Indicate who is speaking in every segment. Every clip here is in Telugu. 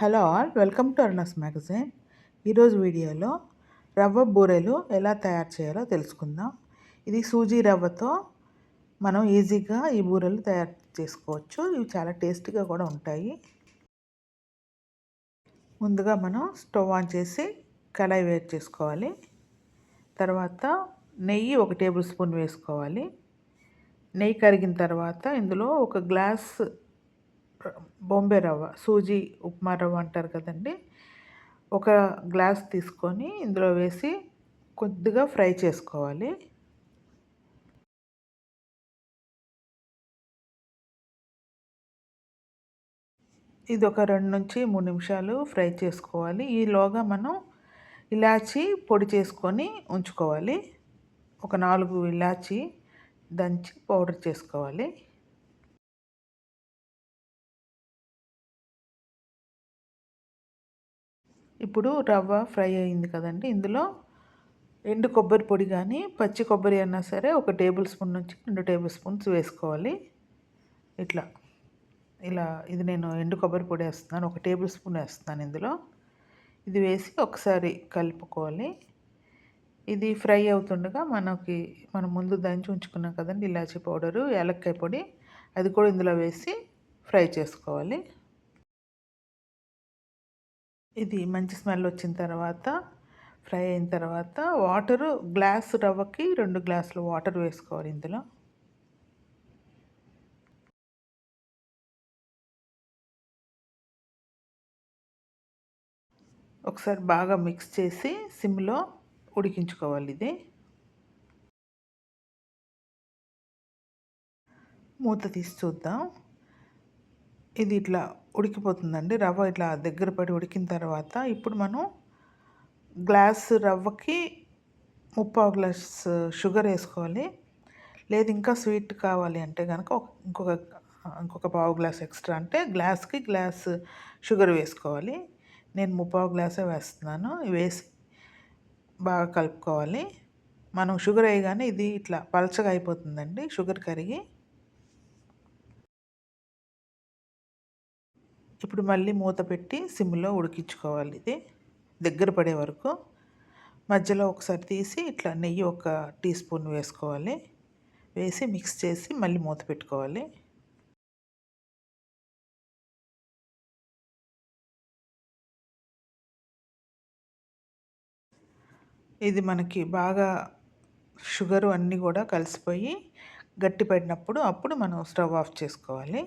Speaker 1: హలో ఆల్ వెల్కమ్ టు అర్నస్ మ్యాగజైన్. ఈరోజు వీడియోలో రవ్వ బూరెలు ఎలా తయారు చేయాలో తెలుసుకుందాం. ఇది సూజీ రవ్వతో మనం ఈజీగా ఈ బూరెలు తయారు చేసుకోవచ్చు. ఇవి చాలా టేస్టీగా కూడా ఉంటాయి. ముందుగా మనం స్టవ్ ఆన్ చేసి కళాయి వేడి చేసుకోవాలి. తర్వాత నెయ్యి ఒక టేబుల్ స్పూన్ వేసుకోవాలి. నెయ్యి కరిగిన తర్వాత ఇందులో ఒక గ్లాస్ బొంబే రవ్వ సూజీ ఉప్మా రవ్వ అంటారు కదండి. ఒక గ్లాస్ తీసుకొని ఇందులో వేసి కొద్దిగా ఫ్రై చేసుకోవాలి. ఇది ఒక రెండు నుంచి మూడు నిమిషాలు ఫ్రై చేసుకోవాలి. ఈలోగా మనం ఇలాచి పొడి చేసుకొని ఉంచుకోవాలి. ఒక నాలుగు ఇలాచి దంచి పౌడర్ చేసుకోవాలి. ఇప్పుడు రవ్వ ఫ్రై అయింది కదండి. ఇందులో ఎండు కొబ్బరి పొడి కానీ పచ్చి కొబ్బరి అయినా సరే ఒక టేబుల్ స్పూన్ నుంచి రెండు టేబుల్ స్పూన్స్ వేసుకోవాలి. ఇట్లా ఇలా ఇది నేను ఎండు కొబ్బరి పొడి వేస్తున్నాను ఒక టేబుల్ స్పూన్ వేస్తున్నాను ఇందులో. ఇది వేసి ఒకసారి కలుపుకోవాలి. ఇది ఫ్రై అవుతుండగా మనకి మనం ముందు దంచి ఉంచుకున్నాం కదండి ఇలాచీ పౌడరు యాలక్కాయ పొడి అది కూడా ఇందులో వేసి ఫ్రై చేసుకోవాలి. ఇది మంచి స్మెల్ వచ్చిన తర్వాత ఫ్రై అయిన తర్వాత వాటరు గ్లాస్ రవ్వకి రెండు గ్లాసులు వాటర్ వేసుకోవాలి ఇందులో. ఒకసారి బాగా మిక్స్ చేసి సిమ్లో ఉడికించుకోవాలి ఇది. మూత తీసి చూద్దాం. ఇది ఇట్లా ఉడికిపోతుందండి. రవ్వ ఇట్లా దగ్గర పడి ఉడికిన తర్వాత ఇప్పుడు మనం గ్లాస్ రవ్వకి ముప్పావు గ్లాస్ షుగర్ వేసుకోవాలి. లేదు ఇంకా స్వీట్ కావాలి అంటే కనుక ఇంకొక ఇంకొక పావు గ్లాస్ ఎక్స్ట్రా అంటే గ్లాస్కి గ్లాస్ షుగర్ వేసుకోవాలి. నేను ముప్పావు గ్లాసే వేస్తున్నాను. వేసి బాగా కలుపుకోవాలి. మనం షుగర్ వేయగానే ఇది ఇట్లా పలచగా అయిపోతుందండి. షుగర్ కరిగి ఇప్పుడు మళ్ళీ మూత పెట్టి సిమ్లో ఉడికించుకోవాలి. ఇది దగ్గర పడే వరకు. మధ్యలో ఒకసారి తీసి ఇట్లా నెయ్యి ఒక టీ స్పూన్ వేసుకోవాలి. వేసి మిక్స్ చేసి మళ్ళీ మూత పెట్టుకోవాలి. ఇది మనకి బాగా షుగరు అన్నీ కూడా కలిసిపోయి గట్టి పడినప్పుడు అప్పుడు మనం స్టవ్ ఆఫ్ చేసుకోవాలి.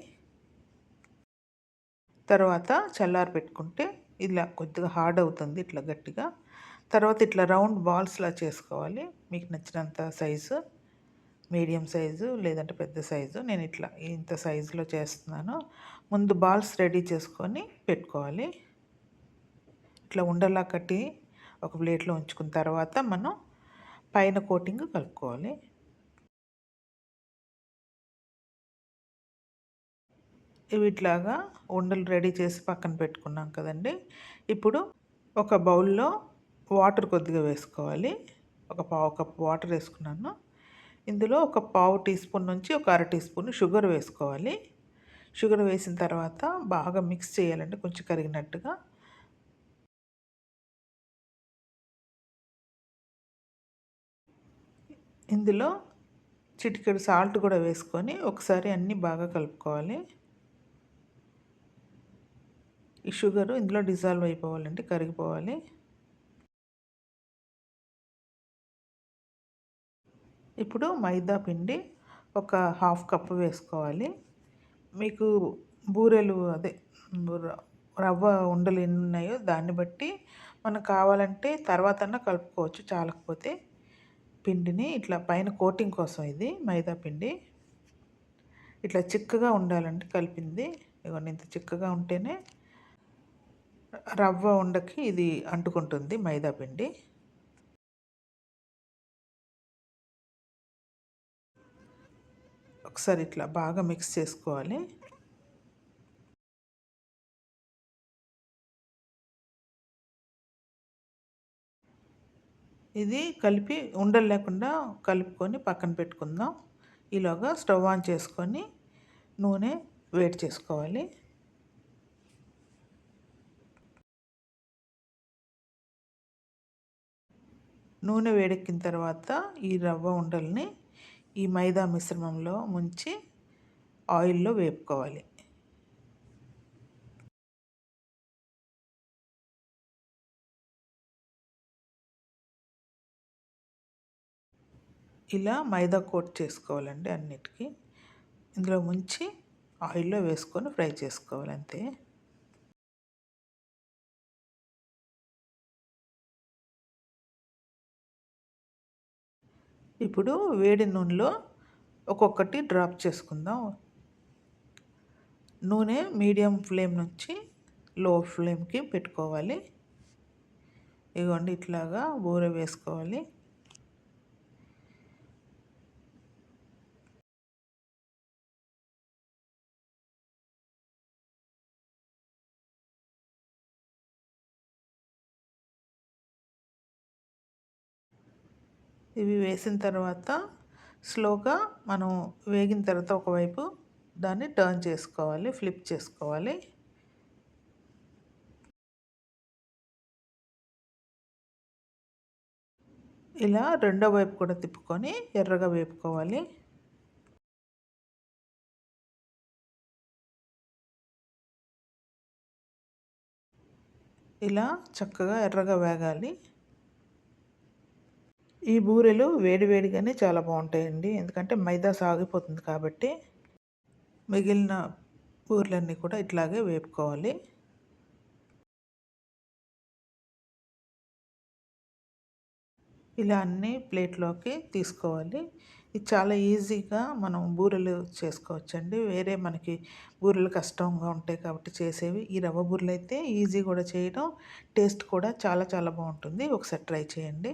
Speaker 1: తర్వాత చల్లారి పెట్టుకుంటే ఇలా కొద్దిగా హార్డ్ అవుతుంది ఇట్లా గట్టిగా. తర్వాత ఇట్లా రౌండ్ బాల్స్లా చేసుకోవాలి. మీకు నచ్చినంత సైజు మీడియం సైజు లేదంటే పెద్ద సైజు. నేను ఇట్లా ఇంత సైజులో చేస్తున్నాను. ముందు బాల్స్ రెడీ చేసుకొని పెట్టుకోవాలి. ఇట్లా ఉండలా కట్టి ఒక ప్లేట్లో ఉంచుకున్న తర్వాత మనం పైన కోటింగ్ కలుపుకోవాలి. వీటిలాగా ఉండలు రెడీ చేసి పక్కన పెట్టుకున్నాం కదండి. ఇప్పుడు ఒక బౌల్లో వాటర్ కొద్దిగా వేసుకోవాలి. ఒక పావు కప్ వాటర్ వేసుకున్నాను. ఇందులో ఒక పావు టీ స్పూన్ నుంచి ఒక అర టీ స్పూన్ షుగర్ వేసుకోవాలి. షుగర్ వేసిన తర్వాత బాగా మిక్స్ చేయాలండి కొంచెం కరిగినట్టుగా. ఇందులో చిటికెడు సాల్ట్ కూడా వేసుకొని ఒకసారి అన్నీ బాగా కలుపుకోవాలి. ఈ షుగరు ఇందులో డిజాల్వ్ అయిపోవాలండి కరిగిపోవాలి. ఇప్పుడు మైదా పిండి ఒక హాఫ్ కప్ వేసుకోవాలి. మీకు బూరెలు అదే రవ్వ ఉండలు ఎన్ని ఉన్నాయో దాన్ని బట్టి మనకు కావాలంటే తర్వాతన్నా కలుపుకోవచ్చు చాలకపోతే. పిండిని ఇట్లా పైన కోటింగ్ కోసం ఇది మైదా పిండి. ఇట్లా చిక్కగా ఉండాలంటే కలిపింది. ఇవన్నీ ఇంత చిక్కగా ఉంటేనే రవ్వ ఉండకి ఇది అంటుకుంటుంది మైదా పిండి. ఒకసారి ఇట్లా బాగా మిక్స్ చేసుకోవాలి. ఇది కలిపి ఉండలు లేకుండా కలుపుకొని పక్కన పెట్టుకుందాం. ఈలోగా స్టవ్ ఆన్ చేసుకొని నూనె వేడి చేసుకోవాలి. నూనె వేడెక్కిన తర్వాత ఈ రవ్వ ఉండల్ని ఈ మైదా మిశ్రమంలో ముంచి ఆయిల్లో వేపుకోవాలి. ఇలా మైదా కోట్ చేసుకోవాలండి అన్నిటికీ. ఇందులో ముంచి ఆయిల్లో వేసుకొని ఫ్రై చేసుకోవాలి అంతే. ఇప్పుడు వేడి నూనెలో ఒక్కొక్కటి డ్రాప్ చేసుకుందాం. నూనె మీడియం ఫ్లేమ్ నుంచి లో ఫ్లేమ్కి పెట్టుకోవాలి. ఇదిగోండి ఇట్లాగా బూర వేసుకోవాలి. ఇవి వేసిన తర్వాత స్లోగా మనం వేగిన తర్వాత ఒకవైపు దాన్ని టర్న్ చేసుకోవాలి ఫ్లిప్ చేసుకోవాలి. ఇలా రెండో వైపు కూడా తిప్పుకొని ఎర్రగా వేపుకోవాలి. ఇలా చక్కగా ఎర్రగా వేగాలి. ఈ బూరెలు వేడివేడిగానే చాలా బాగుంటాయండి. ఎందుకంటే మైదా సాగిపోతుంది కాబట్టి మిగిలిన బూరెలన్నీ కూడా ఇట్లాగే వేపుకోవాలి. ఇలా అన్నీ ప్లేట్లోకి తీసుకోవాలి. ఇది చాలా ఈజీగా మనం బూరెలు చేసుకోవచ్చండి. వేరే మనకి బూరెలు కష్టంగా ఉంటాయి కాబట్టి చేసేవి. ఈ రవ్వ బూరెలు అయితే ఈజీ కూడా చేయడం టేస్ట్ కూడా చాలా చాలా బాగుంటుంది. ఒకసారి ట్రై చేయండి.